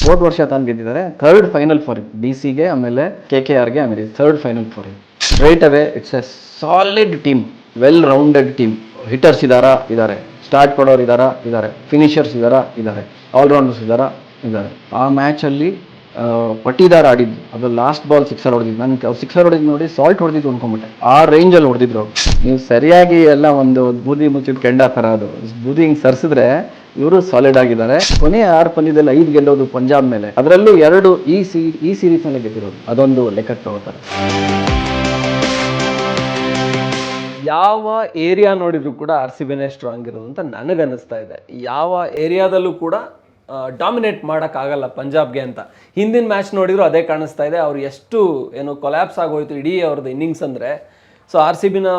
ಹೋದ ವರ್ಷ ತಾನು ಗೆದ್ದಿದ್ದಾರೆ. ಥರ್ಡ್ ಫೈನಲ್ ಫಾರ್ ಡಿ ಸಿಗೆ ಆಮೇಲೆ ಕೆ ಕೆ ಆರ್ಗೆ ಆಮೇಲೆ third final for right away it's a solid team well rounded team hitters ಇದ್ದಾರಾ ಇದ್ದಾರೆ ಸ್ಟಾರ್ಟ್ ಕೊಡೋರು ಇದ್ದಾರಾ ಇದ್ದಾರೆ ಫಿನಿಷರ್ಸ್ ಇದ್ದಾರಾ ಇದ್ದಾರೆ ಆಲ್ರೌಂಡರ್ಸ್ ಇದ್ದಾರಾ ಇದ್ದಾರೆ ಆ ಮ್ಯಾಚಲ್ಲಿ ಪಟ್ಟಿದಾರ್ ಆಡಿದ್ದು ಅದು ಲಾಸ್ಟ್ ಬಾಲ್ ಸಿಕ್ಸರ್ ಹೊಡೆದಿದ್ದು ನನಗೆ ಅವ್ರು ಸಿಕ್ಸರ್ ಹೊಡೆದು ನೋಡಿ ಸಾಲ್ಟ್ ಹೊಡೆದಿದ್ದು ಅನ್ಕೊಂಬಿಟ್ಟೆ ಆ ರೇಂಜಲ್ಲಿ ಹೊಡೆದಿದ್ರು ಅವ್ರು. ನೀವು ಸರಿಯಾಗಿ ಎಲ್ಲ ಒಂದು ಬೂದಿ ಮುಚ್ಚಿದ ಕೆಂಡ ಥರ ಅದು. ಬೂದಿ ಹಿಂಗೆ ಸರ್ಸಿದ್ರೆ ಇವರು ಸಾಲಿಡ್ ಆಗಿದ್ದಾರೆ. ಕೊನೆಯ ಆರು ಪಂದ್ಯದಲ್ಲಿ ಐದು ಗೆಲ್ಲೋದು ಪಂಜಾಬ್ ಮೇಲೆ. ಅದರಲ್ಲೂ ಎರಡು ಈ ಸಿ, ಈ ಸೀರೀಸ್ನಲ್ಲಿ ಗೆದ್ದಿರೋದು. ಅದೊಂದು ಲೆಕ್ಕಕ್ಕೆ ತಗೋತಾರೆ ಯಾವ ಏರಿಯಾ ನೋಡಿದ್ರು ಕೂಡ ಆರ್ ಸಿ ಬಿನೇ ಸ್ಟ್ರಾಂಗ್ ಇರೋದು ಅಂತ ನನಗನ್ನಿಸ್ತಾ ಇದೆ. ಯಾವ ಏರಿಯಾದಲ್ಲೂ ಕೂಡ ಡಾಮಿನೇಟ್ ಮಾಡೋಕ್ಕಾಗಲ್ಲ ಪಂಜಾಬ್ಗೆ ಅಂತ. ಹಿಂದಿನ ಮ್ಯಾಚ್ ನೋಡಿದ್ರು ಅದೇ ಕಾಣಿಸ್ತಾ ಇದೆ. ಅವ್ರು ಎಷ್ಟು, ಏನು ಕೊಲ್ಯಾಪ್ಸ್ ಆಗೋಯ್ತು ಇಡೀ ಅವ್ರದ್ದು ಇನ್ನಿಂಗ್ಸ್ ಅಂದರೆ. ಸೊ ಆರ್ ಸಿ ಬಿನ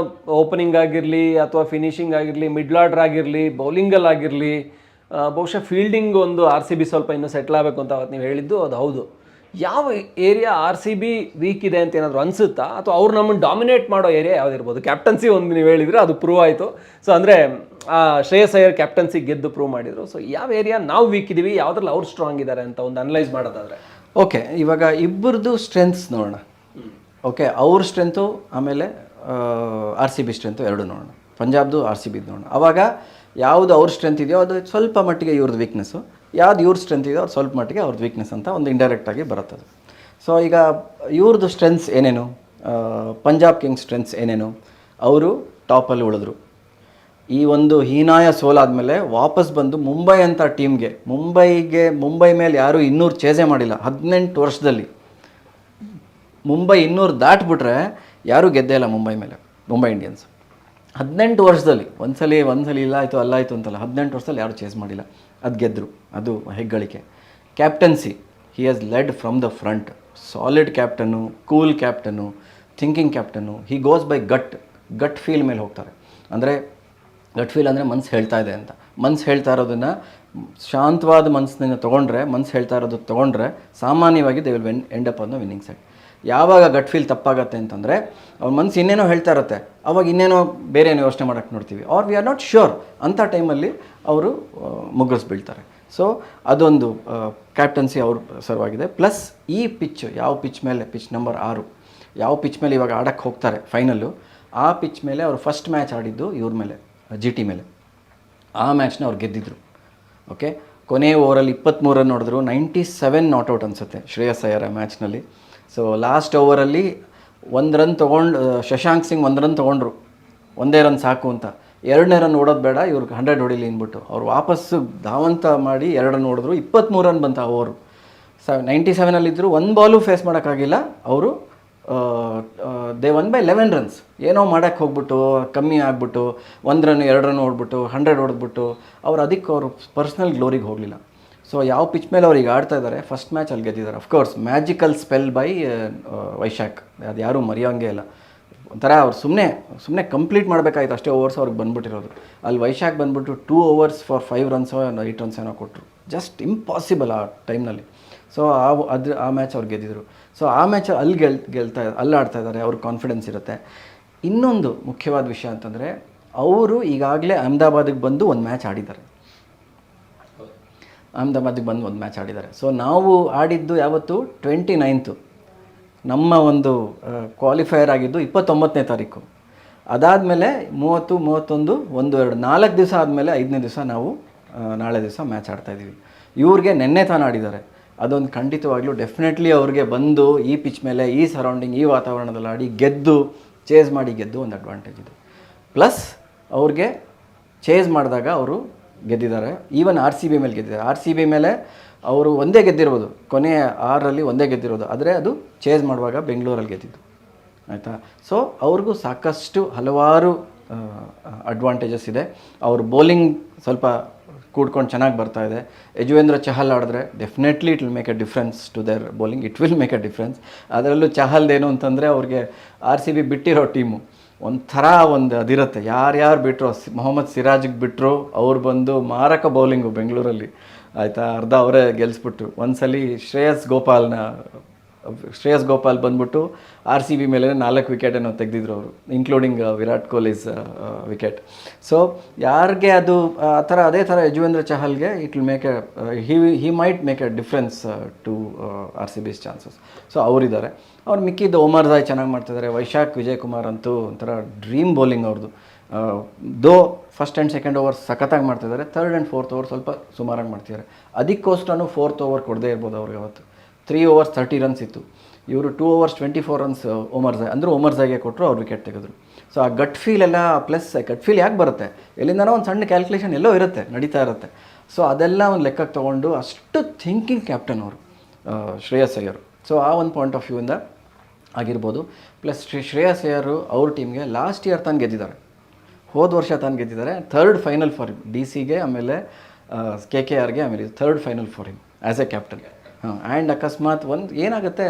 ಓಪನಿಂಗ್ ಆಗಿರಲಿ ಅಥವಾ ಫಿನಿಶಿಂಗ್ ಆಗಿರಲಿ ಮಿಡ್ಲ್ ಆರ್ಡರ್ ಆಗಿರಲಿ ಬೌಲಿಂಗಲ್ಲಿ ಆಗಿರಲಿ ಬಹುಶಃ ಫೀಲ್ಡಿಂಗ್ ಒಂದು ಆರ್ ಸಿ ಬಿ ಸ್ವಲ್ಪ ಇನ್ನೂ ಸೆಟ್ಲ್ ಆಗಬೇಕು ಅಂತ ಅವತ್ತು ನೀವು ಹೇಳಿದ್ದು, ಅದು ಹೌದು. ಯಾವ area R C B weak ಇದೆ ಅಂತ ಏನಾದರೂ ಅನಿಸುತ್ತಾ? ಅಥವಾ ಅವ್ರು ನಮ್ಮನ್ನು ಡಾಮಿನೇಟ್ ಮಾಡೋ ಏರಿಯಾ ಯಾವುದಿರ್ಬೋದು? ಕ್ಯಾಪ್ಟನ್ಸಿ ಒಂದು ನೀವು ಹೇಳಿದರೆ ಅದು ಪ್ರೂವ್ ಆಯಿತು. ಸೊ ಅಂದರೆ ಶ್ರೇಯಸ್ ಅಯ್ಯರ್ ಕ್ಯಾಪ್ಟನ್ಸಿ ಗೆದ್ದು ಪ್ರೂವ್ ಮಾಡಿದರು. ಸೊ ಯಾವ ಏರಿಯಾ ನಾವು ವೀಕ್ ಇದ್ದೀವಿ ಯಾವ್ದ್ರಲ್ಲಿ ಅವ್ರು ಸ್ಟ್ರಾಂಗ್ ಇದ್ದಾರೆ ಅಂತ ಒಂದು ಅನಲೈಸ್ ಮಾಡೋದಾದ್ರೆ. ಓಕೆ ಇವಾಗ ಇಬ್ಬರದು ಸ್ಟ್ರೆಂತ್ಸ್ ನೋಡೋಣ. ಓಕೆ ಅವ್ರ ಸ್ಟ್ರೆಂತು ಆಮೇಲೆ ಆರ್ ಸಿ ಬಿ ಸ್ಟ್ರೆಂತು ಎರಡು ನೋಡೋಣ. ಪಂಜಾಬ್ದು ಆರ್ ಸಿ ಬಿದು ನೋಡೋಣ. ಅವಾಗ ಯಾವುದು ಅವ್ರ ಸ್ಟ್ರೆಂತ್ ಇದೆಯೋ ಅದು ಸ್ವಲ್ಪ ಮಟ್ಟಿಗೆ ಇವ್ರದ್ದು ವೀಕ್ನೆಸ್ಸು ಯಾವ್ದು ಇವ್ರ ಸ್ಟ್ರೆಂತ್ ಇದೆಯೋ ಅವ್ರು ಸ್ವಲ್ಪ ಮಟ್ಟಿಗೆ ಅವ್ರದ್ದು ವೀಕ್ನೆಸ್ ಅಂತ ಒಂದು ಇಂಡೈರೆಕ್ಟಾಗಿ ಬರುತ್ತದೆ. ಸೊ ಈಗ ಇವ್ರದ್ದು ಸ್ಟ್ರೆಂತ್ಸ್ ಏನೇನು? ಪಂಜಾಬ್ ಕಿಂಗ್ಸ್ ಸ್ಟ್ರೆಂತ್ಸ್ ಏನೇನು? ಅವರು ಟಾಪಲ್ಲಿ ಉಳಿದ್ರು. ಈ ಒಂದು ಹೀನಾಯ ಸೋಲಾದಮೇಲೆ ವಾಪಸ್ ಬಂದು ಮುಂಬೈ ಅಂತ ಟೀಮ್ಗೆ ಮುಂಬೈಗೆ, ಮುಂಬೈ ಮೇಲೆ ಯಾರೂ ಇನ್ನೂರು ಚೇಜೆ ಮಾಡಿಲ್ಲ. ಹದಿನೆಂಟು ವರ್ಷದಲ್ಲಿ. ಮುಂಬೈ ಇನ್ನೂರು ದಾಟ್ಬಿಟ್ರೆ ಯಾರೂ ಗೆದ್ದೇ ಇಲ್ಲ ಮುಂಬೈ ಮೇಲೆ, ಮುಂಬೈ ಇಂಡಿಯನ್ಸ್ ಹದಿನೆಂಟು ವರ್ಷದಲ್ಲಿ, ಒಂದ್ಸಲಿ ಒಂದ್ಸಲಿ ಇಲ್ಲ ಆಯಿತು, ಅಲ್ಲ ಆಯಿತು ಅಂತಲ್ಲ, ಹದಿನೆಂಟು ವರ್ಷದಲ್ಲಿ ಯಾರು ಚೇಸ್ ಮಾಡಿಲ್ಲ. ಅದು ಗೆದ್ದರು ಅದು ಹೆಗ್ಗಳಿಕೆ. Captaincy he has led from the front solid captain cool captain thinking captain he goes by gut gut feel ಮೇಲೆ ಹೋಗ್ತಾರೆ. ಅಂದರೆ ಗಟ್ ಫೀಲ್ ಅಂದರೆ ಮನ್ಸು ಹೇಳ್ತಾ ಇದೆ ಅಂತ. ಮನ್ಸು ಹೇಳ್ತಾ ಇರೋದನ್ನು ಶಾಂತವಾದ ಮನಸ್ಸಿನ ತೊಗೊಂಡ್ರೆ, ಮನ್ಸು ಹೇಳ್ತಾ ಇರೋದು ತೊಗೊಂಡ್ರೆ, ಸಾಮಾನ್ಯವಾಗಿ they will when end up ಅನ್ನೋ ವಿನ್ನಿಂಗ್ ಸೈಡ್ ಯಾವಾಗ ಗಟ್ ಫೀಲ್ ತಪ್ಪಾಗತ್ತೆ ಅಂತಂದರೆ, ಅವ್ರ ಮನಸ್ಸು ಇನ್ನೇನೋ ಹೇಳ್ತಾ ಇರುತ್ತೆ. ಅವಾಗ ಇನ್ನೇನೋ ಬೇರೆ ಏನೋ ಯೋಚನೆ ಮಾಡೋಕ್ಕೆ ನೋಡ್ತೀವಿ. Are we are not sure ಅಂಥ ಟೈಮಲ್ಲಿ ಅವರು ಬೀಳ್ತಾರೆ. ಸೊ ಅದೊಂದು ಕ್ಯಾಪ್ಟನ್ಸಿ ಅವ್ರ ಸರ್ವಾಗಿದೆ ಪ್ಲಸ್ ಈ ಪಿಚ್ ಯಾವ ಪಿಚ್ ಮೇಲೆ ಪಿಚ್ ನಂಬರ್ ಆರು, ಯಾವ ಪಿಚ್ ಮೇಲೆ ಇವಾಗ ಆಡೋಕ್ಕೆ ಹೋಗ್ತಾರೆ ಫೈನಲ್ಲು ಆ ಪಿಚ್ ಮೇಲೆ ಅವರು ಫಸ್ಟ್ ಮ್ಯಾಚ್ ಆಡಿದ್ದು ಇವ್ರ ಮೇಲೆ ಜಿ ಟಿ ಮೇಲೆ. ಆ ಮ್ಯಾಚ್ನ ಅವ್ರು ಗೆದ್ದಿದ್ರು. ಓಕೆ ಕೊನೆ ಓವರಲ್ಲಿ ಇಪ್ಪತ್ತ್ಮೂರನ್ನು ರನ್ ನೋಡಿದ್ರು. ನೈಂಟಿ ಸೆವೆನ್ ನಾಟ್ ಔಟ್ ಅನಿಸುತ್ತೆ ಶ್ರೇಯಸ್ ಅಯ್ಯರ ಮ್ಯಾಚ್ನಲ್ಲಿ ಸೊ ಲಾಸ್ಟ್ ಓವರಲ್ಲಿ ಒಂದು ರನ್ ತೊಗೊಂಡು ಶಶಾಂಕ್ ಸಿಂಗ್ ಒಂದು ರನ್ ತೊಗೊಂಡ್ರು. ಒಂದೇ ರನ್ ಸಾಕು ಅಂತ. ಎರಡನೇ ರನ್ ಓಡೋದು ಬೇಡ, ಇವ್ರಿಗೆ ಹಂಡ್ರೆಡ್ ಹೊಡಿಲಿ ಅಂದ್ಬಿಟ್ಟು. ಅವ್ರು ವಾಪಸ್ಸು ಧಾವಂತ ಮಾಡಿ ಎರಡು ರನ್ ಹೊಡೆದ್ರು ಇಪ್ಪತ್ತ್ಮೂರು ರನ್ ಬಂತ ಓವರು ಸ ನೈಂಟಿ ಸೆವೆನಲ್ಲಿದ್ದರು ಒಂದು ಬಾಲು ಫೇಸ್ ಮಾಡೋಕ್ಕಾಗಿಲ್ಲ. ಅವರು they one by eleven runs ಏನೋ ಮಾಡೋಕ್ಕೆ ಹೋಗ್ಬಿಟ್ಟು, ಕಮ್ಮಿ ಆಗಿಬಿಟ್ಟು, ಒಂದು ರನ್ ಎರಡು ರನ್ ಓಡ್ಬಿಟ್ಟು ಹಂಡ್ರೆಡ್ ಹೊಡೆದ್ಬಿಟ್ಟು ಅವ್ರು ಅದಕ್ಕೆ ಅವರು ಪರ್ಸ್ನಲ್ ಗ್ಲೋರಿಗೆ ಹೋಗಲಿಲ್ಲ. ಸೊ ಯಾವ ಪಿಚ್ ಮೇಲೆ ಅವ್ರು ಈಗ ಆಡ್ತಾ ಇದ್ದಾರೆ ಫಸ್ಟ್ ಮ್ಯಾಚ್ ಅಲ್ಲಿ ಗೆದ್ದಿದ್ದಾರೆ. Of course magical spell by Vaishakh ಅದು ಯಾರೂ ಮರೆಯೋಂಗೆ ಇಲ್ಲ. ಒಂಥರ ಅವ್ರು ಸುಮ್ಮನೆ ಸುಮ್ಮನೆ ಕಂಪ್ಲೀಟ್ ಮಾಡಬೇಕಾಯ್ತು. ಅಷ್ಟೇ ಓವರ್ಸ್ ಅವ್ರಿಗೆ ಬಂದ್ಬಿಟ್ಟಿರೋದು. ಅಲ್ಲಿ ವೈಶಾಖ್ ಬಂದ್ಬಿಟ್ಟು ಟೂ ಓವರ್ಸ್ ಫಾರ್ ಫೈವ್ ರನ್ಸೋ ಏಯ್ಟ್ ರನ್ಸ್ ಏನೋ ಕೊಟ್ಟರು ಜಸ್ಟ್ ಇಂಪಾಸಿಬಲ್ ಆ ಟೈಮ್ನಲ್ಲಿ ಸೊ ಆ ಅದ್ರ, ಆ ಮ್ಯಾಚ್ ಅವ್ರು ಗೆದ್ದಿದ್ರು. ಸೊ ಆ ಮ್ಯಾಚ್ ಅಲ್ಲಿ ಗೆಲ್, ಗೆಲ್ತಾ, ಅಲ್ಲಿ ಆಡ್ತಾ ಇದ್ದಾರೆ. ಅವ್ರಿಗೆ ಕಾನ್ಫಿಡೆನ್ಸ್ ಇರುತ್ತೆ. ಇನ್ನೊಂದು ಮುಖ್ಯವಾದ ವಿಷಯ ಅಂತಂದರೆ, ಅವರು ಈಗಾಗಲೇ ಅಹಮದಾಬಾದಿಗೆ ಬಂದು ಒಂದು ಮ್ಯಾಚ್ ಆಡಿದ್ದಾರೆ. ಅಹಮದಾಬಾದಿಗೆ ಬಂದು ಒಂದು ಮ್ಯಾಚ್ ಆಡಿದ್ದಾರೆ. ಸೊ ನಾವು ಆಡಿದ್ದು ಯಾವತ್ತು? ಟ್ವೆಂಟಿ ನೈನ್ತು ನಮ್ಮ ಒಂದು ಕ್ವಾಲಿಫೈಯರ್ ಆಗಿದ್ದು ಇಪ್ಪತ್ತೊಂಬತ್ತನೇ ತಾರೀಕು. ಅದಾದಮೇಲೆ ಮೂವತ್ತು, ಮೂವತ್ತೊಂದು ಒಂದು ಎರಡು ನಾಲ್ಕು ದಿವಸ ಆದಮೇಲೆ ಐದನೇ ದಿವಸ ನಾವು ನಾಳೆ ದಿವಸ ಮ್ಯಾಚ್ ಆಡ್ತಾಯಿದ್ದೀವಿ ಇವ್ರಿಗೆ ನೆನ್ನೆ ತಾನು ಆಡಿದ್ದಾರೆ. ಅದೊಂದು ಖಂಡಿತವಾಗ್ಲೂ ಡೆಫಿನೆಟ್ಲಿ ಅವ್ರಿಗೆ ಬಂದು ಈ ಪಿಚ್ ಮೇಲೆ, ಈ ಸರೌಂಡಿಂಗ್ ಈ ವಾತಾವರಣದಲ್ಲಿ ಆಡಿ ಗೆದ್ದು ಚೇಸ್ ಮಾಡಿ ಗೆದ್ದು ಒಂದು ಅಡ್ವಾಂಟೇಜ್ ಇದೆ. ಪ್ಲಸ್ ಅವ್ರಿಗೆ ಚೇಸ್ ಮಾಡಿದಾಗ ಅವರು ಗೆದ್ದಿದ್ದಾರೆ. ಈವನ್ ಆರ್ ಸಿ ಬಿ ಮೇಲೆ ಗೆದ್ದಿದ್ದಾರೆ. ಆರ್ ಸಿ ಬಿ ಮೇಲೆ ಅವರು ಒಂದೇ ಗೆದ್ದಿರ್ಬೋದು ಕೊನೆಯ ಆರಲ್ಲಿ ಒಂದೇ ಗೆದ್ದಿರೋದು. ಆದರೆ ಅದು ಚೇಸ್ ಮಾಡುವಾಗ ಬೆಂಗಳೂರಲ್ಲಿ ಗೆದ್ದಿದ್ದು. ಆಯಿತಾ? ಸೊ ಅವ್ರಿಗೂ ಸಾಕಷ್ಟು ಹಲವಾರು ಅಡ್ವಾಂಟೇಜಸ್ ಇದೆ. ಅವ್ರ ಬೌಲಿಂಗ್ ಸ್ವಲ್ಪ ಕೂಡ್ಕೊಂಡು ಚೆನ್ನಾಗಿ ಬರ್ತಾ ಇದೆ. ಯಜುವೇಂದ್ರ ಚಹಲ್ ಆಡಿದ್ರೆ definitely it will make a difference to their bowling it will make a difference ಅದರಲ್ಲೂ ಚಹಲ್ದೇನು ಅಂತಂದರೆ ಅವ್ರಿಗೆ ಆರ್ ಸಿ ಬಿ ಬಿಟ್ಟಿರೋ ಟೀಮು ಒಂಥರ ಒಂದು ಅದಿರುತ್ತೆ ಯಾರ್ಯಾರು ಬಿಟ್ಟರು ಮೊಹಮ್ಮದ್ ಸಿರಾಜ್ಗೆ ಬಿಟ್ಟರು ಅವ್ರು ಬಂದು ಮಾರಕ ಬೌಲಿಂಗು ಬೆಂಗಳೂರಲ್ಲಿ. ಆಯಿತಾ, ಅರ್ಧ ಅವರೇ ಗೆಲ್ಲಿಸ್ಬಿಟ್ಟು ಒಂದ್ಸಲಿ ಶ್ರೇಯಸ್ ಗೋಪಾಲ್ನ, ಶ್ರೇಯಸ್ ಗೋಪಾಲ್ ಬಂದ್ಬಿಟ್ಟು ಆರ್ ಸಿ ಬಿ ಮೇಲೆ ನಾಲ್ಕು ವಿಕೆಟನ್ನು ತೆಗೆದಿದ್ರು ಅವರು including Virat Kohli's wicket. So ಯಾರಿಗೆ ಅದು, ಆ ಥರ, ಅದೇ ಥರ Yuzvendra ಚಹಲ್ಗೆ it will make a he he might make a difference to R C B's chances so ಅವರಿದ್ದಾರೆ. ಅವ್ರು ಮಿಕ್ಕಿದ್ದ ಓಮರ್ ದಾಯ್ ಚೆನ್ನಾಗಿ ಮಾಡ್ತಿದ್ದಾರೆ ವೈಶಾಖ್ ವಿಜಯ್ ಕುಮಾರ್ ಅಂತೂ ಒಂಥರ ಡ್ರೀಮ್ ಬೌಲಿಂಗ್ ಅವ್ರದ್ದು ದೋ ಫಸ್ಟ್ ಆ್ಯಂಡ್ ಸೆಕೆಂಡ್ ಓವರ್ ಸಖತ್ತಾಗಿ ಮಾಡ್ತಿದ್ದಾರೆ ಥರ್ಡ್ ಆ್ಯಂಡ್ ಫೋರ್ತ್ ಓವರ್ ಸ್ವಲ್ಪ ಸುಮಾರಾಗಿ ಮಾಡ್ತಿದ್ದಾರೆ ಅದಕ್ಕೋಸ್ಕರನೂ ಫೋರ್ತ್ ಓವರ್ ಕೊಡದೇ ಇರ್ಬೋದು ಅವ್ರಿಗೆ ಅವತ್ತು. ತ್ರೀ ಓವರ್ಸ್ ತರ್ಟಿ ರನ್ಸ್ ಇತ್ತು. ಇವರು two overs twenty four runs Omarzai ಅಂದರೆ ಓಮರ್ಜಾಯ್ಗೆ ಕೊಟ್ಟರು ಅವ್ರು ವಿಕೆಟ್ ತೆಗೆದ್ರು. ಸೊ ಆ ಗಟ್ ಫೀಲ್ ಎಲ್ಲ ಪ್ಲಸ್ ಗಟ್ ಫೀಲ್ ಯಾಕೆ ಬರುತ್ತೆ? ಎಲ್ಲಿಂದನೋ ಒಂದು ಸಣ್ಣ ಕ್ಯಾಲ್ಕುಲೇಷನ್ ಎಲ್ಲೋ ಇರುತ್ತೆ, ನಡೀತಾ ಇರುತ್ತೆ. ಸೊ ಅದೆಲ್ಲ ಒಂದು ಲೆಕ್ಕಕ್ಕೆ ತೊಗೊಂಡು ಅಷ್ಟು ಥಿಂಕಿಂಗ್ ಕ್ಯಾಪ್ಟನ್ ಅವರು ಶ್ರೇಯಸ್ ಅಯ್ಯರು. ಸೊ ಆ ಒಂದು ಪಾಯಿಂಟ್ ಆಫ್ ವ್ಯೂಯಿಂದ ಆಗಿರ್ಬೋದು. ಪ್ಲಸ್ ಶ್ರೀ ಶ್ರೇಯಸ್ ಅಯ್ಯರು ಅವ್ರ ಟೀಮ್ಗೆ ಲಾಸ್ಟ್ ಇಯರ್ ತಾನು ಗೆದ್ದಿದ್ದಾರೆ. ಹೋದ ವರ್ಷ ತಾನು ಗೆದ್ದಿದ್ದಾರೆ. Third final for him D ಸಿಗೆ ಆಮೇಲೆ ಕೆ ಕೆ ಆರ್ಗೆ ಆಮೇಲೆ third final for him as a captain ಹಾಂ ಆ್ಯಂಡ್ ಅಕಸ್ಮಾತ್ ಒಂದು ಏನಾಗುತ್ತೆ,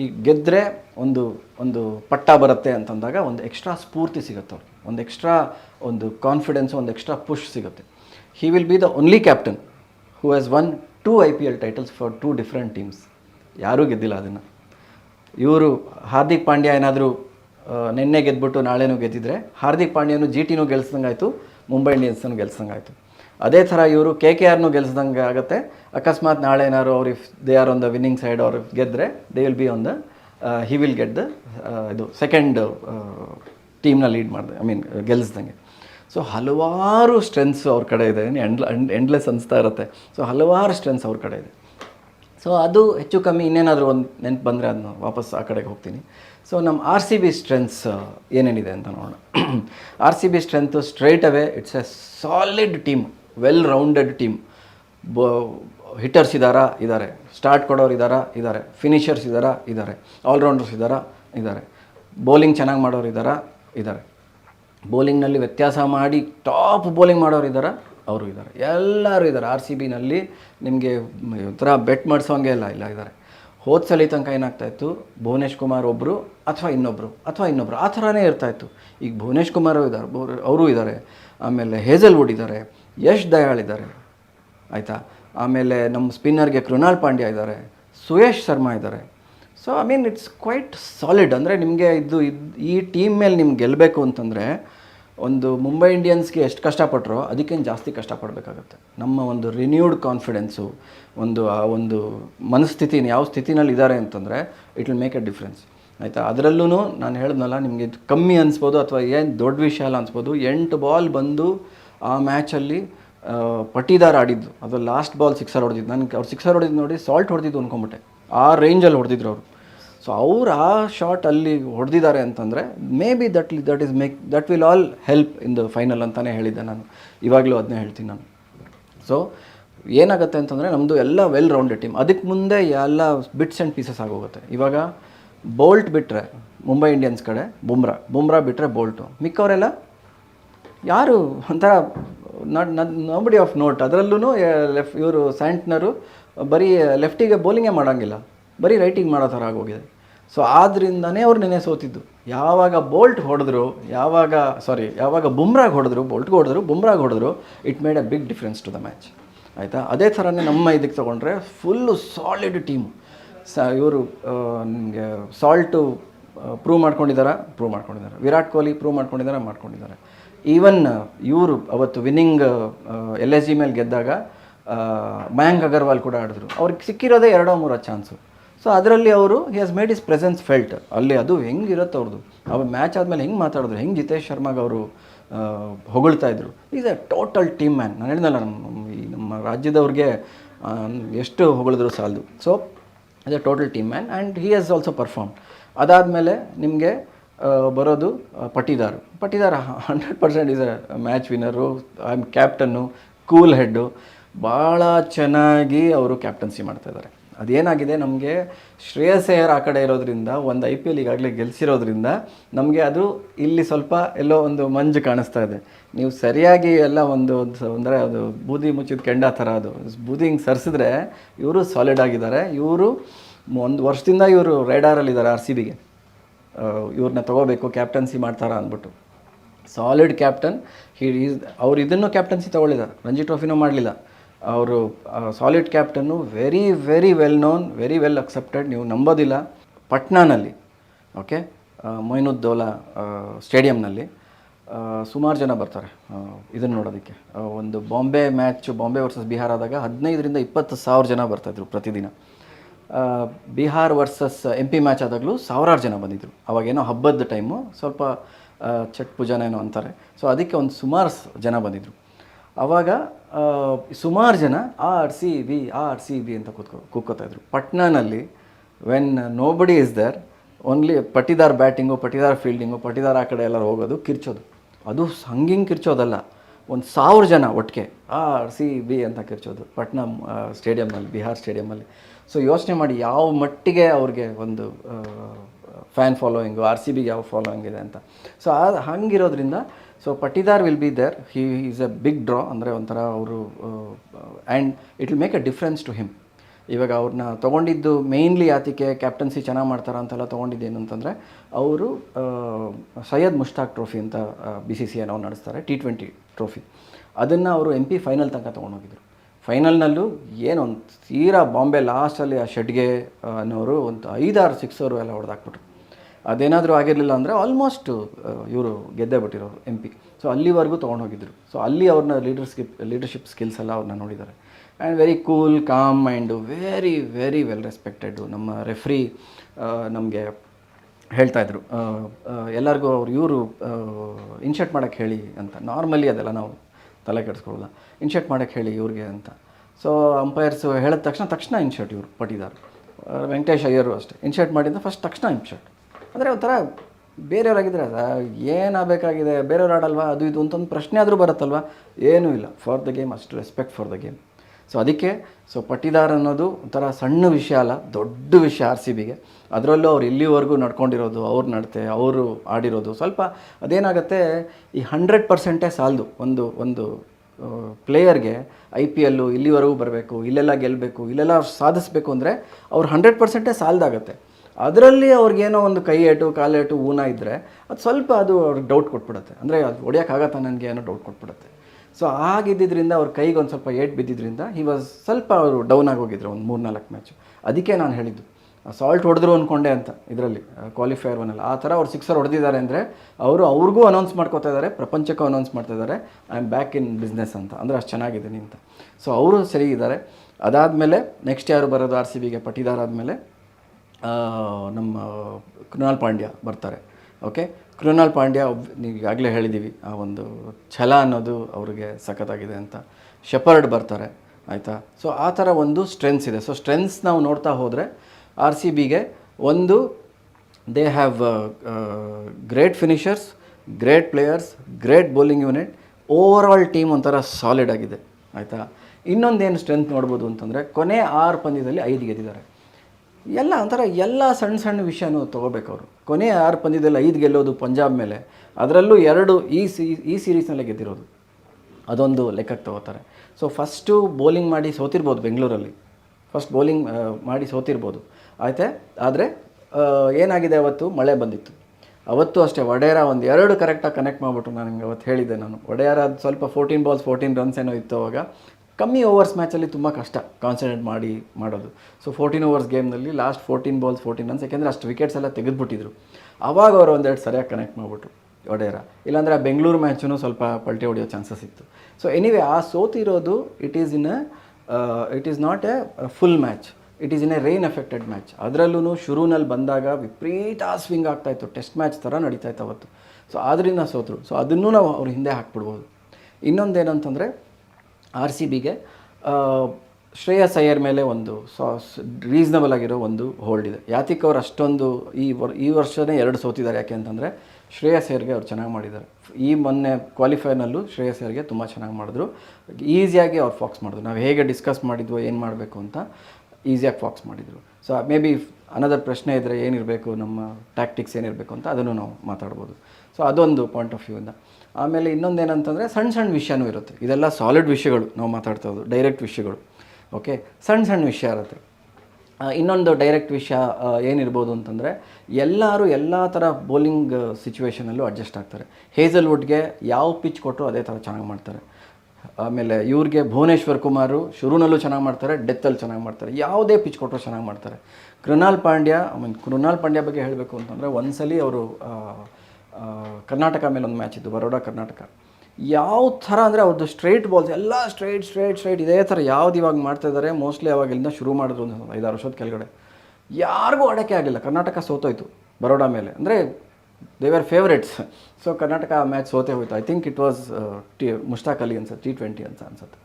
ಈ ಗೆದ್ದರೆ ಒಂದು ಒಂದು ಪಟ್ಟ ಬರುತ್ತೆ ಅಂತಂದಾಗ ಒಂದು ಎಕ್ಸ್ಟ್ರಾ ಸ್ಫೂರ್ತಿ ಸಿಗುತ್ತೆ ಅವ್ರಿಗೆ. ಒಂದು ಎಕ್ಸ್ಟ್ರಾ ಒಂದು ಕಾನ್ಫಿಡೆನ್ಸ್ ಒಂದು ಎಕ್ಸ್ಟ್ರಾ ಪುಷ್ ಸಿಗುತ್ತೆ. He will be the only captain who has won two I P L titles for two different teams ಯಾರೂ ಗೆದ್ದಿಲ್ಲ ಅದನ್ನು. ಇವರು ಹಾರ್ದಿಕ್ ಪಾಂಡ್ಯ ಏನಾದರೂ ನಿನ್ನೆ ಗೆದ್ಬಿಟ್ಟು ನಾಳೆನೂ ಗೆದ್ದಿದ್ರೆ ಹಾರ್ದಿಕ್ ಪಾಂಡ್ಯನೂ ಜಿ ಟಿನೂ ಗೆಲ್ಸ್ದಂಗಾಯ್ತು, ಮುಂಬೈ ಇಂಡಿಯನ್ಸನ್ನು ಗೆಲ್ಸದಂಗಾಯಿತು. ಅದೇ ಥರ ಇವರು ಕೆ ಕೆ ಆರ್ನೂ ಗೆಲ್ಸ್ದಂಗೆ ಆಗುತ್ತೆ. ಅಕಸ್ಮಾತ್ ನಾಳೆ ಏನಾದ್ರು ಅವ್ರು if they are on the winning side ಅವ್ರು ಗೆದ್ದರೆ they will be on the he will get the ಇದು ಸೆಕೆಂಡ್ ಟೀಮ್ನ ಲೀಡ್ ಮಾಡಿದೆ ಐ ಮೀನ್ ಗೆಲ್ಸ್ದಂಗೆ. ಸೊ ಹಲವಾರು ಸ್ಟ್ರೆಂತ್ಸು ಅವ್ರ ಕಡೆ ಇದೆ ಎಂಡ್ ಎಂಡ್ಲೆಸ್ ಅನಿಸ್ತಾ ಇರುತ್ತೆ. ಸೊ ಹಲವಾರು ಸ್ಟ್ರೆಂತ್ಸ್ ಅವ್ರ ಕಡೆ ಇದೆ. ಸೊ ಅದು ಹೆಚ್ಚು ಕಮ್ಮಿ ಇನ್ನೇನಾದರೂ ಒಂದು ನೆನಪು ಬಂದರೆ ಅದನ್ನ ವಾಪಸ್ ಆ ಕಡೆಗೆ ಹೋಗ್ತೀನಿ. ಸೊ ನಮ್ಮ ಆರ್ ಸಿ ಬಿ ಸ್ಟ್ರೆಂತ್ಸ್ ಏನೇನಿದೆ ಅಂತ ನೋಡೋಣ. R C B strength straight away it's a solid team well rounded team ಬೋ ಹಿಟ್ಟರ್ಸ್ ಇದ್ದಾರಾ ಇದ್ದಾರೆ ಸ್ಟಾರ್ಟ್ ಕೊಡೋರು ಇದ್ದಾರಾ ಇದ್ದಾರೆ ಫಿನಿಷರ್ಸ್ ಇದ್ದಾರಾ ಇದ್ದಾರೆ ಆಲ್ರೌಂಡರ್ಸ್ ಇದ್ದಾರಾ ಇದ್ದಾರೆ ಬೌಲಿಂಗ್ ಚೆನ್ನಾಗಿ ಮಾಡೋರು ಇದ್ದಾರಾ ಇದ್ದಾರೆ ಬೌಲಿಂಗ್ನಲ್ಲಿ ವ್ಯತ್ಯಾಸ ಮಾಡಿ ಟಾಪ್ ಬೌಲಿಂಗ್ ಮಾಡೋರು ಇದ್ದಾರಾ ಅವರು ಇದ್ದಾರೆ. ಎಲ್ಲರೂ ಇದ್ದಾರೆ. ಆರ್ ಸಿ ಬಿನಲ್ಲಿ ನಿಮಗೆ ಒಂಥರ ಬೆಟ್ ಮಾಡಿಸೋಂಗೆ ಇಲ್ಲ ಇಲ್ಲ ಇದ್ದಾರೆ. ಹೋದ ಸಲ ತನಕ ಏನಾಗ್ತಾಯಿತ್ತು ಭುವನೇಶ್ ಕುಮಾರ್ ಒಬ್ಬರು ಅಥವಾ ಇನ್ನೊಬ್ಬರು ಅಥವಾ ಇನ್ನೊಬ್ಬರು ಆ ಥರನೇ ಇರ್ತಾಯಿತ್ತು ಈಗ ಭುವನೇಶ್ ಕುಮಾರ್ ಇದ್ದಾರೆ ಅವರು ಇದ್ದಾರೆ. ಆಮೇಲೆ ಹೇಜಲ್ವುಡ್ ಇದ್ದಾರೆ. ಯಶ್ ದಯಾಳ್ ಇದ್ದಾರೆ. ಆಯಿತಾ? ಆಮೇಲೆ ನಮ್ಮ ಸ್ಪಿನ್ನರ್ಗೆ ಕೃಣಾಲ್ ಪಾಂಡ್ಯ ಇದ್ದಾರೆ. ಸುಯೇಶ್ ಶರ್ಮಾ ಇದ್ದಾರೆ. So I mean it's quite solid ಅಂದರೆ ನಿಮಗೆ ಇದು ಇದು ಈ ಟೀಮ್ ಮೇಲೆ ನಿಮ್ಗೆ ಗೆಲ್ಲಬೇಕು ಅಂತಂದರೆ ಒಂದು ಮುಂಬೈ ಇಂಡಿಯನ್ಸ್ಗೆ ಎಷ್ಟು ಕಷ್ಟಪಟ್ಟರೋ ಅದಕ್ಕೇನು ಜಾಸ್ತಿ ಕಷ್ಟಪಡಬೇಕಾಗತ್ತೆ. ನಮ್ಮ ಒಂದು ರಿನ್ಯೂಡ್ ಕಾನ್ಫಿಡೆನ್ಸು ಒಂದು, ಆ ಒಂದು ಮನಸ್ಥಿತಿ ಯಾವ ಸ್ಥಿತಿನಲ್ಲಿ ಇದ್ದಾರೆ ಅಂತಂದರೆ it will make a difference ಆಯಿತಾ? ಅದರಲ್ಲೂ ನಾನು ಹೇಳಿದ್ನಲ್ಲ, ನಿಮಗೆ ಕಮ್ಮಿ ಅನಿಸ್ಬೋದು ಅಥವಾ ಏನು ದೊಡ್ಡ ವಿಷಯ ಅಲ್ಲ ಅನ್ಸ್ಬೋದು, ಎಂಟು ಬಾಲ್ ಬಂದು ಆ ಮ್ಯಾಚಲ್ಲಿ ಪಟ್ಟಿದಾರ ಆಡಿದ್ದು. ಅದು ಲಾಸ್ಟ್ ಬಾಲ್ ಸಿಕ್ಸರ್ ಹೊಡೆದಿದ್ದು. ನನಗೆ ಅವ್ರು ಸಿಕ್ಸರ್ ಹೊಡೆದಿದ್ದು ನೋಡಿ ಸಾಲ್ಟ್ ಹೊಡೆದಿದ್ದು ಅಂದ್ಕೊಂಬಿಟ್ಟೆ ಆ ರೇಂಜಲ್ಲಿ ಹೊಡೆದಿದ್ರು ಅವರು. ಸೊ ಅವ್ರು ಆ ಶಾಟ್ ಅಲ್ಲಿ ಹೊಡೆದಿದ್ದಾರೆ ಅಂತಂದರೆ maybe that that is make that will all help in the final ಅಂತಲೇ ಹೇಳಿದ್ದೆ ನಾನು. ಇವಾಗಲೂ ಅದನ್ನೇ ಹೇಳ್ತೀನಿ ನಾನು. ಸೊ ಏನಾಗುತ್ತೆ ಅಂತಂದರೆ ನಮ್ಮದು ಎಲ್ಲ ವೆಲ್ ರೌಂಡೆಡ್ ಟೀಮ್ ಅದಕ್ಕೆ ಮುಂದೆ ಎಲ್ಲ ಬಿಟ್ಸ್ ಆ್ಯಂಡ್ ಪೀಸಸ್ ಆಗೋಗುತ್ತೆ. ಇವಾಗ ಬೋಲ್ಟ್ ಬಿಟ್ಟರೆ ಮುಂಬೈ ಇಂಡಿಯನ್ಸ್ ಕಡೆ ಬುಮ್ರಾ ಬುಮ್ರಾ ಬಿಟ್ಟರೆ ಬೋಲ್ಟು ಮಿಕ್ಕವರೆಲ್ಲ ಯಾರು ಒಂಥರ ನಾಟ್ ನೋಬಡಿ ಆಫ್ ನೋಟ್ ಅದರಲ್ಲೂ ಲೆಫ್ಟ್ ಇವರು ಸ್ಯಾಂಟ್ನರು ಬರೀ ಲೆಫ್ಟಿಗೆ ಬೌಲಿಂಗೇ ಮಾಡೋಂಗಿಲ್ಲ. ಬರೀ ರೈಟಿಂಗ್ ಮಾಡೋ ಥರ ಆಗೋಗಿದೆ. ಸೊ ಆದ್ರಿಂದನೇ ಅವ್ರು ನೆನೆ ಸೋತಿದ್ದು. ಯಾವಾಗ ಬೋಲ್ಟ್ ಹೊಡೆದ್ರು, ಯಾವಾಗ ಸಾರಿ ಯಾವಾಗ ಬುಮ್ರಾಗ್ ಹೊಡೆದ್ರು, ಬೋಲ್ಟ್ಗೆ ಹೊಡೆದ್ರು, ಬುಮ್ರಾಗ್ ಹೊಡೆದ್ರು it made a big difference to the match ಆಯಿತಾ? ಅದೇ ಥರನೇ ನಮ್ಮ ಇದಕ್ಕೆ ತೊಗೊಂಡ್ರೆ ಫುಲ್ಲು ಸಾಲಿಡ್ ಟೀಮ್ ಸ, ಇವರು ನಿಮಗೆ ಸಾಲ್ಟು ಪ್ರೂವ್ ಮಾಡ್ಕೊಂಡಿದ್ದಾರೆ ಪ್ರೂವ್ ಮಾಡ್ಕೊಂಡಿದ್ದಾರೆ ವಿರಾಟ್ ಕೊಹ್ಲಿ ಪ್ರೂವ್ ಮಾಡ್ಕೊಂಡಿದ್ದಾರೆ ಮಾಡ್ಕೊಂಡಿದ್ದಾರೆ ಈವನ್ ಇವರು ಅವತ್ತು ವಿನ್ನಿಂಗ್ ಎಲ್ ಎಸ್ ಜಿ ಮೇಲೆ ಗೆದ್ದಾಗ ಮಯಾಂಕ್ ಅಗರ್ವಾಲ್ ಕೂಡ ಆಡಿದ್ರು. ಅವ್ರಿಗೆ ಸಿಕ್ಕಿರೋದೇ ಎರಡೋ ಮೂರೋ ಚಾನ್ಸು ಸೊ ಅದರಲ್ಲಿ ಅವರು he has made his presence felt ಅಲ್ಲಿ ಅದು ಹೆಂಗಿರುತ್ತೆ ಅವ್ರದ್ದು? ಅವ್ರು ಮ್ಯಾಚ್ ಆದಮೇಲೆ ಹೆಂಗೆ ಮಾತಾಡಿದ್ರು? ಹೆಂಗೆ ಜಿತೇಶ್ ಶರ್ಮಾಗೆ ಅವರು ಹೊಗಳ್ತಾ ಇದ್ರು? Is a total team man ನಾನು ಹೇಳಿದ್ನಲ್ಲ ನಮ್ಮ ಈ ನಮ್ಮ ರಾಜ್ಯದವ್ರಿಗೆ ಎಷ್ಟು ಹೊಗಳಿದ್ರು ಸಾಲದು. So is a total team man and he has also perform ಅದಾದಮೇಲೆ ನಿಮಗೆ ಬರೋದು Patidar Patidar. Hundred percent is a match winner I am captain cool head ಭಾಳ ಚೆನ್ನಾಗಿ ಅವರು ಕ್ಯಾಪ್ಟನ್ಸಿ ಮಾಡ್ತಾ ಇದ್ದಾರೆ. ಅದೇನಾಗಿದೆ? ನಮಗೆ ಶ್ರೇಯಸ್ ಆ ಕಡೆ ಇರೋದ್ರಿಂದ, ಒಂದು ಐ ಪಿ ಎಲ್ ಈಗಾಗಲೇ ಗೆಲ್ಸಿರೋದ್ರಿಂದ ನಮಗೆ ಅದು ಇಲ್ಲಿ ಸ್ವಲ್ಪ ಎಲ್ಲೋ ಒಂದು ಮಂಜು ಕಾಣಿಸ್ತಾ ಇದೆ. ನೀವು ಸರಿಯಾಗಿ ಎಲ್ಲ ಒಂದು ಅಂದರೆ ಅದು ಬೂದಿ ಮುಚ್ಚಿದ ಕೆಂಡ ಥರ ಅದು ಬೂದಿ ಹಿಂಗೆ ಸರಿಸಿದ್ರೆ ಇವರು ಸಾಲಿಡ್ ಆಗಿದ್ದಾರೆ. ಇವರು ಒಂದು ವರ್ಷದಿಂದ ಇವರು ರೈಡಾರಲ್ಲಿದ್ದಾರೆ ಆರ್ ಸಿ ಬಿಗೆ ಇವ್ರನ್ನ ತಗೋಬೇಕು ಕ್ಯಾಪ್ಟನ್ಸಿ ಮಾಡ್ತಾರ ಅಂದ್ಬಿಟ್ಟು. ಸಾಲಿಡ್ ಕ್ಯಾಪ್ಟನ್ ಹಿ ಅವ್ರು ಇದನ್ನು ಕ್ಯಾಪ್ಟನ್ಸಿ ತೊಗೊಳ್ಳಿದ್ದಾರೆ ರಂಜಿ ಟ್ರೋಫಿನೂ ಮಾಡಲಿಲ್ಲ. ಅವರು solid captain very very well known very well accepted ನೀವು ನಂಬೋದಿಲ್ಲ. ಪಟ್ನಾನಲ್ಲಿ ಓಕೆ ಮೊಯ್ನುದ್ದೋಲಾ ಸ್ಟೇಡಿಯಂನಲ್ಲಿ ಸುಮಾರು ಜನ ಬರ್ತಾರೆ ಇದನ್ನು ನೋಡೋದಕ್ಕೆ. ಒಂದು ಬಾಂಬೆ ಮ್ಯಾಚ್ ಬಾಂಬೆ ವರ್ಸಸ್ ಬಿಹಾರ್ ಆದಾಗ ಹದಿನೈದರಿಂದ ಇಪ್ಪತ್ತು ಸಾವಿರ ಜನ ಬರ್ತಾಯಿದ್ರು ಪ್ರತಿದಿನ. Bihar versus M P match ಆದಾಗಲೂ ಸಾವಿರಾರು ಜನ ಬಂದಿದ್ದರು ಅವಾಗೇನೋ ಹಬ್ಬದ ಟೈಮು ಸ್ವಲ್ಪ ಛಟ್ ಪೂಜಾನೇನೋ ಅಂತಾರೆ. ಸೊ ಅದಕ್ಕೆ ಒಂದು ಸುಮಾರು ಜನ ಬಂದಿದ್ದರು ಆವಾಗ ಸುಮಾರು ಜನ R C B, R C B ಅಂತ ಕೂತ್ಕೊ ಕೂತ್ಕೋತಾ ಇದ್ರು. ಪಟ್ನಾನಲ್ಲಿ when nobody is there only Patidar batting Patidar fielding Patidar ಆ ಕಡೆ ಎಲ್ಲರೂ ಹೋಗೋದು, ಕಿರ್ಚೋದು. ಅದು ಹಂಗಿಂಗೆ ಕಿರ್ಚೋದಲ್ಲ. ಒಂದು ಸಾವಿರ ಜನ ಒಟ್ಟಿಗೆ ಆರ್ ಸಿ ಬಿ ಅಂತ ಕಿರ್ಚೋದು. ಪಟ್ನಾ ಸ್ಟೇಡಿಯಮ್ಮಲ್ಲಿ ಬಿಹಾರ್ ಸ್ಟೇಡಿಯಮಲ್ಲಿ ಸೊ ಯೋಚನೆ ಮಾಡಿ ಯಾವ ಮಟ್ಟಿಗೆ ಅವ್ರಿಗೆ ಒಂದು ಫ್ಯಾನ್ ಫಾಲೋಯಿಂಗು ಆರ್ ಸಿ ಬಿಗೆ ಯಾವ ಫಾಲೋಯಿಂಗ್ ಇದೆ ಅಂತ. ಸೊ ಅದು ಹಂಗಿರೋದ್ರಿಂದ so Patidar will be there he is a big draw ಅಂದರೆ ಒಂಥರ ಅವರು and it will make a difference to him ಇವಾಗ ಅವ್ರನ್ನ ತೊಗೊಂಡಿದ್ದು ಮೇಯ್ನ್ಲಿ ಯಾತಿಕೆ ಕ್ಯಾಪ್ಟನ್ಸಿ ಚೆನ್ನಾಗಿ ಮಾಡ್ತಾರ ಅಂತೆಲ್ಲ ತೊಗೊಂಡಿದ್ದೇನು ಅಂತಂದರೆ, ಅವರು ಸೈಯದ್ ಮುಷ್ತಾಕ್ ಟ್ರೋಫಿ ಅಂತ ಬಿ ಸಿ ಸಿ ನಾವು ನಡೆಸ್ತಾರೆ ಟಿ ಟ್ವೆಂಟಿ ಟ್ರೋಫಿ ಅದನ್ನು ಅವರು ಎಂ ಪಿ ಫೈನಲ್ ತನಕ ತೊಗೊಂಡೋಗಿದ್ರು. ಫೈನಲ್ನಲ್ಲೂ ಏನೊಂದು ತೀರಾ ಬಾಂಬೆ ಲಾಸ್ಟಲ್ಲಿ ಆ ಶೆಡ್ಗೆ ಅನ್ನೋರು ಒಂದು ಐದಾರು ಸಿಕ್ಸರು ಎಲ್ಲ ಹೊಡೆದಾಕ್ಬಿಟ್ರು. ಅದೇನಾದರೂ ಆಗಿರಲಿಲ್ಲ ಅಂದರೆ ಆಲ್ಮೋಸ್ಟ್ ಇವರು ಗೆದ್ದೇ ಬಿಟ್ಟಿರೋರು ಎಂ ಪಿ ಸೊ ಅಲ್ಲಿವರೆಗೂ ತೊಗೊಂಡೋಗಿದ್ದರು ಸೊ ಅಲ್ಲಿ ಅವ್ರನ್ನ ಲೀಡರ್ಸ್ಕಿಪ್ ಲೀಡರ್ಶಿಪ್ ಸ್ಕಿಲ್ಸ್ ಎಲ್ಲ ಅವ್ರನ್ನ ನೋಡಿದ್ದಾರೆ. And very cool calm mind very very well respected ನಮ್ಮ ರೆಫ್ರಿ ನಮಗೆ ಹೇಳ್ತಾ ಇದ್ರು. ಆ, ಆ, ಎಲ್ಲರಿಗೂ ಅವ್ರು ಇವರು ಇನ್ಶರ್ಟ್ ಮಾಡೋಕ್ಕೆ ಹೇಳಿ ಅಂತ. ನಾರ್ಮಲಿ ಅದೆಲ್ಲ ನಾವು ತಲೆ ಕೆಡಿಸ್ಕೊಳ್ಳಲ್ಲ. ಇನ್ಶರ್ಟ್ ಮಾಡೋಕ್ಕೆ ಹೇಳಿ ಇವ್ರಿಗೆ ಅಂತ. ಸೊ ಅಂಪೈರ್ಸು ಹೇಳಿದ ತಕ್ಷಣ ತಕ್ಷಣ ಇನ್ಶರ್ಟ್ ಇವರು ಪಟ್ಟಿದ್ದಾರೆ ವೆಂಕಟೇಶ್ ಅಯ್ಯರು ಅಷ್ಟೇ. ಇನ್ಶರ್ಟ್ ಮಾಡಿದ್ದು ಫಸ್ಟ್ ತಕ್ಷಣ ಇನ್ಶರ್ಟ್ ಅಂದರೆ ಒಂಥರ ಬೇರೆಯವ್ರಾಗಿದ್ದರೆ ಏನಾಗಬೇಕಾಗಿದೆ ಬೇರೆಯವ್ರು ಆಡಲ್ವಾ? ಅದು ಇದು ಅಂತ ಒಂದು ಪ್ರಶ್ನೆ ಆದರೂ ಬರುತ್ತಲ್ವಾ? ಏನೂ ಇಲ್ಲ. ಫಾರ್ ದ ಗೇಮ್ ಅಷ್ಟು respect for the game so ಅದಕ್ಕೆ ಸೊ ಪಟ್ಟಿದಾರ ಅನ್ನೋದು ಒಂಥರ ಸಣ್ಣ ವಿಷಯ ಅಲ್ಲ, ದೊಡ್ಡ ವಿಷಯ ಆರ್ ಸಿ ಬಿಗೆ. ಅದರಲ್ಲೂ ಅವ್ರು ಇಲ್ಲಿವರೆಗೂ ನಡ್ಕೊಂಡಿರೋದು, ಅವ್ರು ನಡತೆ, ಅವರು ಆಡಿರೋದು. ಸ್ವಲ್ಪ ಅದೇನಾಗುತ್ತೆ, ಈ ಹಂಡ್ರೆಡ್ ಪರ್ಸೆಂಟೇ ಸಾಲದು. ಒಂದು ಒಂದು ಪ್ಲೇಯರ್ಗೆ ಐ ಪಿ ಎಲ್ಲು ಇಲ್ಲಿವರೆಗೂ ಬರಬೇಕು, ಇಲ್ಲೆಲ್ಲ ಗೆಲ್ಲಬೇಕು ಇಲ್ಲೆಲ್ಲ ಸಾಧಿಸಬೇಕು ಅಂದರೆ ಅವ್ರು ಹಂಡ್ರೆಡ್ ಪರ್ಸೆಂಟೇ ಸಾಲದಾಗತ್ತೆ. ಅದರಲ್ಲಿ ಅವ್ರಿಗೇನೋ ಒಂದು ಕೈ ಏಟು ಕಾಲೇಟು, ಊನ ಇದ್ದರೆ ಅದು ಸ್ವಲ್ಪ ಅದು ಅವ್ರಿಗೆ ಡೌಟ್ ಕೊಟ್ಬಿಡುತ್ತೆ. ಅಂದರೆ ಅದು ಹೊಡಿಯೋಕ್ಕಾಗತ್ತಾ ನನಗೆ ಏನೋ ಡೌಟ್ ಕೊಟ್ಬಿಡುತ್ತೆ. ಸೊ ಆಗಿದ್ದರಿಂದ ಅವ್ರ ಕೈಗೆ ಒಂದು ಸ್ವಲ್ಪ ಏಟ್ ಬಿದ್ದಿದ್ದರಿಂದ ಹಿ ವಾಸ್ ಸ್ವಲ್ಪ ಅವರು ಡೌನ್ ಆಗೋಗಿದ್ರು ಒಂದು ಮೂರು ನಾಲ್ಕು ಮ್ಯಾಚು ಅದಕ್ಕೆ ನಾನು ಹೇಳಿದ್ದು. ಸಾಲ್ಟ್ ಹೊಡೆದ್ರು ಅಂದ್ಕೊಂಡೆ ಅಂತ ಇದರಲ್ಲಿ ಕ್ವಾಲಿಫೈಯರ್ ಒನ್ನಲ್ಲಿ ಆ ಥರ ಅವ್ರು ಸಿಕ್ಸರ್ ಹೊಡೆದಿದ್ದಾರೆ ಅಂದರೆ ಅವರು ಅವ್ರಿಗೂ ಅನೌನ್ಸ್ ಮಾಡ್ಕೋತಾ ಇದ್ದಾರೆ ಪ್ರಪಂಚಕ್ಕೂ ಅನೌನ್ಸ್ ಮಾಡ್ತಾ ಇದ್ದಾರೆ I am back in business ಅಂತ. ಅಂದರೆ ಅಷ್ಟು ಚೆನ್ನಾಗಿದ್ದೀನಿ ಅಂತ. ಸೊ ಅವರು ಸರಿ ಇದ್ದಾರೆ. ಅದಾದಮೇಲೆ ನೆಕ್ಸ್ಟ್ ಯಾರು ಬರೋದು ಆರ್ ಸಿ ಬಿಗೆ ಪಟ್ಟಿದಾರ ನಮ್ಮ ಕೃಣಾಲ್ ಪಾಂಡ್ಯ ಬರ್ತಾರೆ. ಓಕೆ ಕೃಣಾಲ್ ಪಾಂಡ್ಯ, ನೀವು ಈಗಾಗಲೇ ಹೇಳಿದ್ದೀವಿ, ಆ ಒಂದು ಛಲ ಅನ್ನೋದು ಅವ್ರಿಗೆ ಸಖತ್ತಾಗಿದೆ ಅಂತ. ಶೆಪರ್ಡ್ ಬರ್ತಾರೆ, ಆಯಿತಾ? ಸೊ ಆ ಥರ ಒಂದು ಸ್ಟ್ರೆಂತ್ಸ್ ಇದೆ. ಸೊ ಸ್ಟ್ರೆಂತ್ಸ್ ನಾವು ನೋಡ್ತಾ ಹೋದರೆ ಆರ್ ಸಿ ಬಿಗೆ ಒಂದು they have great finishers great players great bowling unit overall team ಒಂಥರ ಸಾಲಿಡ್ ಆಗಿದೆ, ಆಯಿತಾ? ಇನ್ನೊಂದೇನು ಸ್ಟ್ರೆಂತ್ ನೋಡ್ಬೋದು ಅಂತಂದರೆ, ಕೊನೆ ಆರು ಪಂದ್ಯದಲ್ಲಿ ಐದು ಗೆದ್ದಿದ್ದಾರೆ. ಎಲ್ಲ ಒಂಥರ ಎಲ್ಲ ಸಣ್ಣ ಸಣ್ಣ ವಿಷಯನೂ ತೊಗೋಬೇಕು ಅವರು. ಕೊನೆ ಆರು ಪಂದ್ಯದಲ್ಲಿ ಐದು ಗೆಲ್ಲೋದು ಪಂಜಾಬ್ ಮೇಲೆ, ಅದರಲ್ಲೂ ಎರಡು ಈ ಸಿ, ಈ ಸೀರೀಸ್ನಲ್ಲೇ ಗೆದ್ದಿರೋದು. ಅದೊಂದು ಲೆಕ್ಕಕ್ಕೆ ತಗೋತಾರೆ. ಸೊ ಫಸ್ಟು ಬೌಲಿಂಗ್ ಮಾಡಿ ಸೋತಿರ್ಬೋದು ಬೆಂಗಳೂರಲ್ಲಿ. ಫಸ್ಟ್ ಬೌಲಿಂಗ್ ಮಾಡಿ ಸೋತಿರ್ಬೋದು. ಆಯ್ತೆ? ಆದರೆ ಏನಾಗಿದೆ ಅವತ್ತು? ಮಳೆ ಬಂದಿತ್ತು. ಅವತ್ತು ಅಷ್ಟೇ, ವಡೇರ ಒಂದು ಎರಡು ಕರೆಕ್ಟಾಗಿ ಕನೆಕ್ಟ್ ಮಾಡಿಬಿಟ್ಟು ನಾನು ನಿಮಗೆ ಅವತ್ತು ಹೇಳಿದ್ದೆ ನಾನು. ವಡೇರ ಸ್ವಲ್ಪ ಫೋರ್ಟೀನ್ ಬಾಲ್ಸ್ ಫೋರ್ಟೀನ್ ರನ್ಸ್ ಏನೋ ಇತ್ತು ಅವಾಗ. ಕಮ್ಮಿ ಓವರ್ಸ್ ಮ್ಯಾಚಲ್ಲಿ ತುಂಬ ಕಷ್ಟ ಕಾನ್ಸಂಟ್ರೇಟ್ ಮಾಡಿ ಮಾಡೋದು. So fourteen overs ಗೇಮ್ನಲ್ಲಿ last fourteen balls fourteen runs ಯಾಕೆಂದರೆ ಅಷ್ಟು ವಿಕೆಟ್ಸ್ ಎಲ್ಲ ತೆಗೆದುಬಿಟ್ಟಿದ್ರು. ಆವಾಗ ಅವರು ಒಂದೆರಡು ಸರಿಯಾಗಿ ಕನೆಕ್ಟ್ ಮಾಡಿಬಿಟ್ರು ಒಡೆಯರ. ಇಲ್ಲಾಂದರೆ ಆ ಬೆಂಗಳೂರು ಮ್ಯಾಚೂ ಸ್ವಲ್ಪ ಪಲ್ಟಿ ಹೊಡೆಯೋ ಚಾನ್ಸಸ್ ಇತ್ತು. ಸೊ ಎನಿವೆ ಆ ಸೋತಿರೋದು it is in a it is not a full match it is in a rain affected match ಅದರಲ್ಲೂ ಶುರುನಲ್ಲಿ ಬಂದಾಗ ವಿಪರೀತ ಸ್ವಿಂಗ್ ಆಗ್ತಾಯಿತ್ತು ಟೆಸ್ಟ್ ಮ್ಯಾಚ್ ಥರ ನಡೀತಾ ಇತ್ತು ಅವತ್ತು. ಸೊ ಆದ್ದರಿಂದ ಸೋತರು. ಸೊ ಅದನ್ನು ನಾವು ಅವ್ರ ಹಿಂದೆ ಹಾಕ್ಬಿಡ್ಬೋದು. ಇನ್ನೊಂದೇನಂತಂದರೆ ಆರ್ ಸಿ ಬಿಗೆ ಶ್ರೇಯಸ್ ಅಯ್ಯರ್ ಮೇಲೆ ಒಂದು ಸಾಸ್ ರೀಸನಬಲ್ ಆಗಿರೋ ಒಂದು ಹೋಲ್ಡ್ ಇದೆ. ಯಾತಿಕ್ ಅವರು ಅಷ್ಟೊಂದು ಈ ವರ್, ಈ ವರ್ಷನೇ ಎರಡು ಸೋತಿದ್ದಾರೆ ಯಾಕೆ ಅಂತಂದರೆ, ಶ್ರೇಯಸ್ ಅಯ್ಯರ್ಗೆ ಅವ್ರು ಚೆನ್ನಾಗಿ ಮಾಡಿದ್ದಾರೆ. ಈ ಮೊನ್ನೆ ಕ್ವಾಲಿಫೈನಲ್ಲೂ ಶ್ರೇಯಸ್ ಅಯ್ಯರ್ಗೆ ತುಂಬ ಚೆನ್ನಾಗಿ ಮಾಡಿದ್ರು. ಈಸಿಯಾಗಿ ಅವ್ರು ಫಾಕ್ಸ್ ಮಾಡಿದ್ರು. ನಾವು ಹೇಗೆ ಡಿಸ್ಕಸ್ ಮಾಡಿದ್ವೋ, ಏನು ಮಾಡಬೇಕು ಅಂತ ಈಸಿಯಾಗಿ ಫಾಕ್ಸ್ ಮಾಡಿದರು. ಸೊ ಮೇ ಬಿ ಅನದರ್ ಪ್ರಶ್ನೆ ಇದ್ದರೆ ಏನಿರಬೇಕು, ನಮ್ಮ ಟ್ಯಾಕ್ಟಿಕ್ಸ್ ಏನಿರಬೇಕು ಅಂತ ಅದನ್ನು ನಾವು ಮಾತಾಡ್ಬೋದು. ಸೊ ಅದೊಂದು ಪಾಯಿಂಟ್ ಆಫ್ ವ್ಯೂಯಿಂದ ಆಮೇಲೆ ಇನ್ನೊಂದೇನಂತಂದರೆ ಸಣ್ಣ ಸಣ್ಣ ವಿಷಯನೂ ಇರುತ್ತೆ. ಇದೆಲ್ಲ ಸಾಲಿಡ್ ವಿಷಯಗಳು ನಾವು ಮಾತಾಡ್ತಾ ಇರೋದು ಡೈರೆಕ್ಟ್ ವಿಷಯಗಳು. ಓಕೆ ಸಣ್ಣ ಸಣ್ಣ ವಿಷಯ ಇರುತ್ತೆ. ಇನ್ನೊಂದು ಡೈರೆಕ್ಟ್ ವಿಷಯ ಏನಿರ್ಬೋದು ಅಂತಂದರೆ ಎಲ್ಲರೂ ಎಲ್ಲ ಥರ ಬೌಲಿಂಗ್ ಸಿಚುವೇಷನಲ್ಲೂ ಅಡ್ಜಸ್ಟ್ ಆಗ್ತಾರೆ. ಹೇಜಲ್ವುಡ್ಗೆ ಯಾವ ಪಿಚ್ ಕೊಟ್ಟರು ಅದೇ ಥರ ಚೆನ್ನಾಗಿ ಮಾಡ್ತಾರೆ. ಆಮೇಲೆ ಇವ್ರಿಗೆ ಭುವನೇಶ್ವರ್ ಕುಮಾರು ಶುರುನಲ್ಲೂ ಚೆನ್ನಾಗಿ ಮಾಡ್ತಾರೆ ಡೆತ್ತಲ್ಲಿ ಚೆನ್ನಾಗಿ ಮಾಡ್ತಾರೆ. ಯಾವುದೇ ಪಿಚ್ ಕೊಟ್ಟರು ಚೆನ್ನಾಗಿ ಮಾಡ್ತಾರೆ. ಕೃಣಾಲ್ ಪಾಂಡ್ಯ ಐ ಮೀನ್ ಕೃಣಾಲ್ ಪಾಂಡ್ಯ ಬಗ್ಗೆ ಹೇಳಬೇಕು ಅಂತಂದರೆ ಒಂದ್ಸಲಿ ಅವರು ಕರ್ನಾಟಕ ಮೇಲೆ ಒಂದು ಮ್ಯಾಚ್ ಇತ್ತು ಬರೋಡಾ ಕರ್ನಾಟಕ. ಯಾವ ಥರ ಅಂದರೆ ಅವ್ರದ್ದು ಸ್ಟ್ರೈಟ್ ಬಾಲ್ಸ್ ಎಲ್ಲ ಸ್ಟ್ರೈಟ್ ಸ್ಟ್ರೈಟ್ ಸ್ಟ್ರೈಟ್ ಇದೇ ಥರ ಯಾವ್ದು ಇವಾಗ ಮಾಡ್ತಾ ಇದ್ದಾರೆ ಮೋಸ್ಟ್ಲಿ ಅವಾಗಿಂದ ಶುರು ಮಾಡಿದ್ರು ಒಂದು ಐದಾರು ವರ್ಷದ ಕೆಳಗಡೆ. ಯಾರಿಗೂ ಆಡೋಕ್ಕೆ ಆಗಲಿಲ್ಲ ಕರ್ನಾಟಕ ಸೋತೋಯ್ತು, ಬರೋಡಾ ಮೇಲೆ. ಅಂದರೆ they are favourites so Karnataka match ಸೋತೆ ಹೋಯ್ತು. I think it was T Mushtaq Ali ಅನ್ಸುತ್ತೆ ಟಿ ಟ್ವೆಂಟಿ ಅಂತ ಅನ್ಸುತ್ತೆ.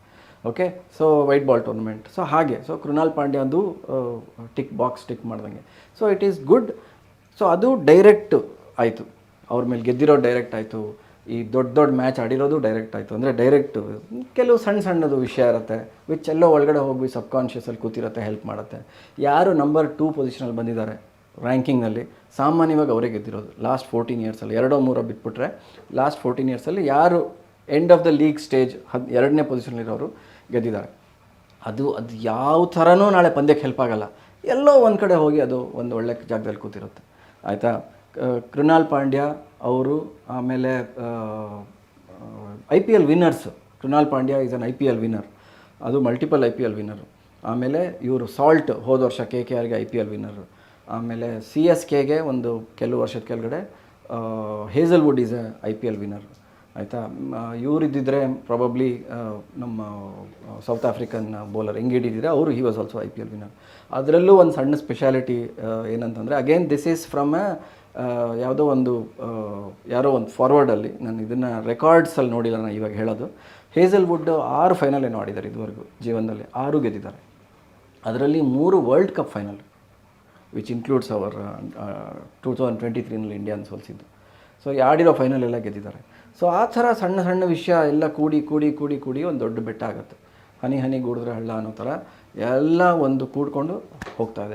Okay so white ball tournament so ಹಾಗೆ. ಸೊ ಕೃಣಾಲ್ ಪಾಂಡ್ಯ ಅದು ಟಿಕ್ ಬಾಕ್ಸ್ ಟಿಕ್ ಮಾಡ್ದಂಗೆ. So it is good so ಅದು ಡೈರೆಕ್ಟ್ ಆಯಿತು. ಅವ್ರ ಮೇಲೆ ಗೆದ್ದಿರೋ ಡೈರೆಕ್ಟ್ ಆಯಿತು. ಈ ದೊಡ್ಡ ದೊಡ್ಡ ಮ್ಯಾಚ್ ಆಡಿರೋದು ಡೈರೆಕ್ಟ್ ಆಯಿತು. ಅಂದರೆ ಡೈರೆಕ್ಟ್ ಕೆಲವು ಸಣ್ಣ ಸಣ್ಣದು ವಿಷಯ ಇರುತ್ತೆ. ವಿಚ್ ಎಲ್ಲೋ ಒಳಗಡೆ ಹೋಗಿ ಸಬ್ ಕಾನ್ಷಿಯಸಲ್ಲಿ ಕೂತಿರುತ್ತೆ ಹೆಲ್ಪ್ ಮಾಡುತ್ತೆ. ಯಾರು ನಂಬರ್ ಟೂ ಪೊಸಿಷನಲ್ಲಿ ಬಂದಿದ್ದಾರೆ ರ್ಯಾಂಕಿಂಗ್ನಲ್ಲಿ ಸಾಮಾನ್ಯವಾಗಿ ಅವರೇ ಗೆದ್ದಿರೋದು. ಲಾಸ್ಟ್ ಫೋರ್ಟೀನ್ ಇಯರ್ಸಲ್ಲಿ ಎರಡೋ ಮೂರೋ ಬಿಟ್ಬಿಟ್ರೆ ಲಾಸ್ಟ್ ಫೋರ್ಟೀನ್ ಇಯರ್ಸಲ್ಲಿ ಯಾರು end of the league stage had, ಎರಡನೇ ಪೊಸಿಷನಲ್ಲಿರೋರು ಗೆದ್ದಿದ್ದಾರೆ. ಅದು ಅದು ಯಾವ ಥರನೂ ನಾಳೆ ಪಂದ್ಯಕ್ಕೆ ಹೆಲ್ಪ್ ಆಗಲ್ಲ. ಎಲ್ಲೋ ಒಂದು ಕಡೆ ಹೋಗಿ ಅದು ಒಂದು ಒಳ್ಳೆ ಜಾಗದಲ್ಲಿ ಕೂತಿರುತ್ತೆ. ಆಯಿತಾ? ಕೃಣಾಲ್ ಪಾಂಡ್ಯ ಅವರು ಆಮೇಲೆ I P L winners. Krunal Pandya is an I P L winner ಅದು multiple I P L winner ಆಮೇಲೆ ಇವರು ಸಾಲ್ಟ್ ಹೋದ ವರ್ಷ ಕೆ ಕೆ ಆರ್ಗೆ ಐ ಪಿ ಎಲ್ ವಿನ್ನರು ಆಮೇಲೆ ಸಿ ಎಸ್ ಕೆಗೆ ಒಂದು ಕೆಲವು ವರ್ಷದ ಕೆಳಗಡೆ Hazlewood is a I P L winner ಆಯಿತಾ? ಇವರಿದ್ದಿದ್ರೆ ಪ್ರಾಬಬ್ಲಿ ನಮ್ಮ ಸೌತ್ ಆಫ್ರಿಕನ್ ಬೌಲರ್ ಹೆಂಗಿಡಿದ್ರೆ ಅವರು he was also I P L winner ಅದರಲ್ಲೂ ಒಂದು ಸಣ್ಣ ಸ್ಪೆಷಾಲಿಟಿ ಏನಂತಂದರೆ again this is from a ಯಾವುದೋ ಒಂದು ಯಾರೋ ಒಂದು ಫಾರ್ವರ್ಡಲ್ಲಿ ನಾನು ಇದನ್ನು ರೆಕಾರ್ಡ್ಸಲ್ಲಿ ನೋಡಿಲ್ಲ ನಾನು ಇವಾಗ ಹೇಳೋದು. ಹೇಸಲ್ವುಡ್ ಆರು ಫೈನಲ್ ಏನೋ ಆಡಿದ್ದಾರೆ ಇದುವರೆಗೂ ಜೀವನದಲ್ಲಿ, ಆರು ಗೆದ್ದಿದ್ದಾರೆ. ಅದರಲ್ಲಿ ಮೂರು world cup final which includes our two thousand twenty ತ್ರೀನಲ್ಲಿ ಇಂಡಿಯಾನ್ ಸೋಲಿಸಿದ್ದು. ಸೊ ಆಡಿರೋ ಫೈನಲ್ ಎಲ್ಲ ಗೆದ್ದಿದ್ದಾರೆ. ಸೊ ಆ ಥರ ಸಣ್ಣ ಸಣ್ಣ ವಿಷಯ ಎಲ್ಲ ಕೂಡಿ ಕೂಡಿ ಕೂಡಿ ಕೂಡಿ ಒಂದು ದೊಡ್ಡ ಬೆಟ್ಟ ಆಗುತ್ತೆ ಹನಿ ಹನಿ ಗೂಡಿದ್ರೆ ಹಳ್ಳ ಅನ್ನೋ ಥರ ಎಲ್ಲ ಒಂದು ಕೂಡ್ಕೊಂಡು ಹೋಗ್ತಾ ಇದೆ.